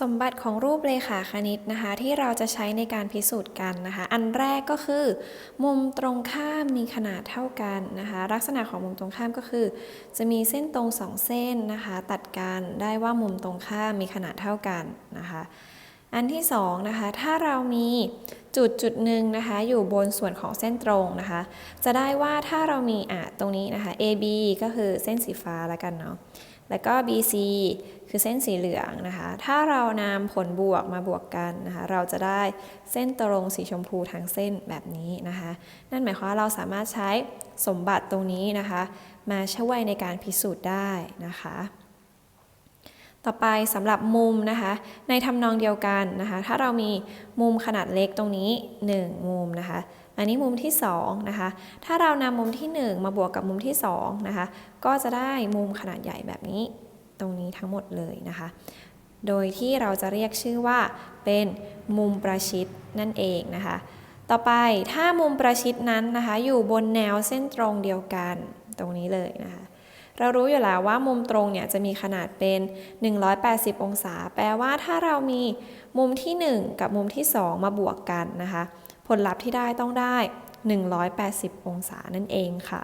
สมบัติของรูปเลขาคณิตนะคะ ที่เราจะใช้ในการพิสูจน์กันนะคะ อันแรกก็คือ มุมตรงข้ามมีขนาดเท่ากันนะคะ ลักษณะของมุมตรงข้ามก็คือ จะมีเส้นตรงสองเส้นนะคะ ตัดกันได้ว่ามุมตรงข้ามมีขนาดเท่ากันนะคะ อันที่สองนะคะถ้าเรามี จุดจุดหนึ่งนะคะอยู่บนส่วนของเส้นตรงนะคะ จะได้ว่าถ้าเรามีอะตรงนี้นะคะ AB ก็คือเส้นสีฟ้าแล้วกันเนาะแล้วก็ BC คือเส้นสีเหลืองนะคะ ถ้าเรานำผลบวกมาบวกกันนะคะ เราจะได้เส้นตรงสีชมพูทั้งเส้นแบบนี้นะคะ นั่นหมายความว่าเราสามารถใช้สมบัติตรงนี้นะคะ มาช่วยในการพิสูจน์ได้นะคะ ต่อไปสำหรับมุมนะคะ ในทำนองเดียวกันนะคะ ถ้าเรามีมุมขนาดเล็กตรงนี้ 1 มุมนะคะ อันนี้มุมที่2นะคะ ถ้าเรานำมุมที่ 1 มาบวกกับมุมที่2นะคะ ก็จะได้มุมขนาดใหญ่แบบนี้ ตรงนี้ทั้งหมดเลยนะคะ โดยที่เราจะเรียกชื่อว่าเป็นมุมประชิดนั่นเองนะคะ ต่อไปถ้ามุมประชิดนั้นนะคะ อยู่บนแนวเส้นตรงเดียวกันตรงนี้เลยนะคะ เรารู้อยู่แล้วว่ามุมตรงเนี่ยจะมีขนาดเป็น 180 องศา แปลว่าถ้าเรามีมุมที่ 1 กับมุมที่ 2 มาบวกกันนะคะ ผลลัพธ์ที่ได้ต้องได้ 180 องศานั่นเองค่ะ